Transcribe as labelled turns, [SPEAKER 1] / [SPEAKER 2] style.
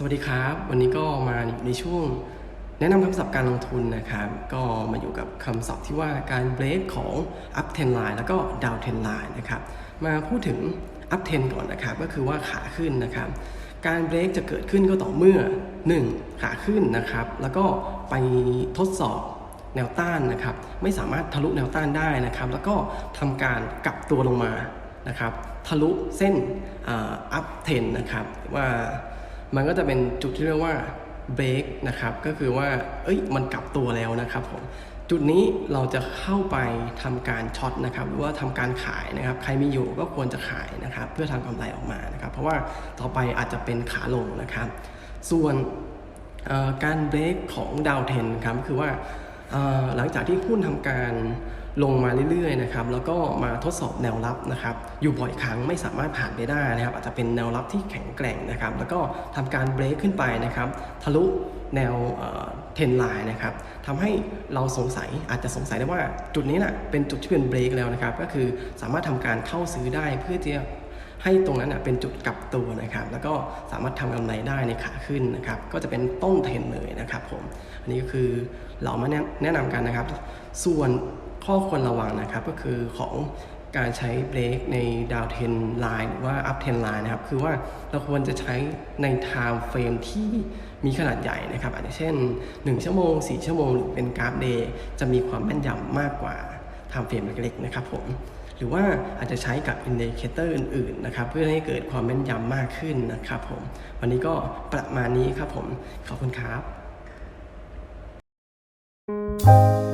[SPEAKER 1] สวัสดีครับ วันนี้ก็มาในช่วง แนะนำคำศัพท์การลงทุนนะครับ ก็มาอยู่กับคำศัพท์ที่ว่าการเบรกของ up 10 line แล้วก็ down 10 line นะครับ มาพูดถึง up 10ก่อนนะครับ ก็คือว่าขาขึ้นนะครับ การเบรกจะเกิดขึ้นก็ต่อเมื่อ 1. ขาขึ้นนะครับ แล้วก็ไปทดสอบแนวต้านนะครับ ไม่สามารถทะลุแนวต้านได้นะครับ แล้วก็ทำการกลับตัวลงมานะครับ ทะลุเส้นอัพเทนนะครับว่า มันก็จะเป็นจุดที่เรียกว่าเบรกนะครับ ก็คือว่า เอ้ย มันกลับตัวแล้วนะครับผม จุดนี้เราจะเข้าไปทำการช็อตนะครับ หรือว่าทำการขายนะครับ ใครมีอยู่ก็ควรจะขายนะครับ เพื่อทำกำไรออกมานะครับ เพราะว่าต่อไปอาจจะเป็นขาลงนะครับ ส่วนการเบรกของดาวเทนครับ คือว่าหลังจากที่หุ้นทำการ ลงมาเรื่อยๆนะครับแล้วก็มาทดสอบแนวรับนะครับอยู่บ่อยครั้งไม่สามารถผ่านไปได้นะครับ อาจจะเป็นแนวรับที่แข็งแกร่งนะครับ แล้วก็ทำการเบรกขึ้นไปนะครับทะลุแนวเทนไลน์นะครับทำให้เราสงสัยอาจจะสงสัยได้ว่าจุดนี้นะเป็นจุดที่เป็นเบรกแล้วนะครับ ก็คือสามารถทำการเข้าซื้อได้เพื่อที่จะให้ตรงนั้นนะเป็นจุดกลับตัวนะครับ แล้วก็สามารถทำกำไรได้ในขาขึ้นนะครับ ก็จะเป็นต้นเทรนเลยนะครับผม อันนี้ก็คือเรามาแนะแนะนำกันนะครับ ส่วน ข้อควรระวังนะครับก็คือของการใช้เบรกในดาวเทนไลน์หรือว่าอัพเทนไลน์นะครับ คือว่าเราควรจะใช้ในไทม์เฟรมที่มีขนาดใหญ่นะครับ อาจจะเช่น 1 ชั่วโมง 4 ชั่วโมง หรือเป็นกราฟเดย์จะมีความแม่นยำมากกว่าไทม์เฟรมเล็กๆนะครับผมหรือว่าอาจจะใช้กับอินดิเคเตอร์อื่นๆนะครับ เพื่อให้เกิดความแม่นยำมากขึ้นนะครับผมวันนี้ก็ประมาณนี้ครับผม ขอบคุณครับ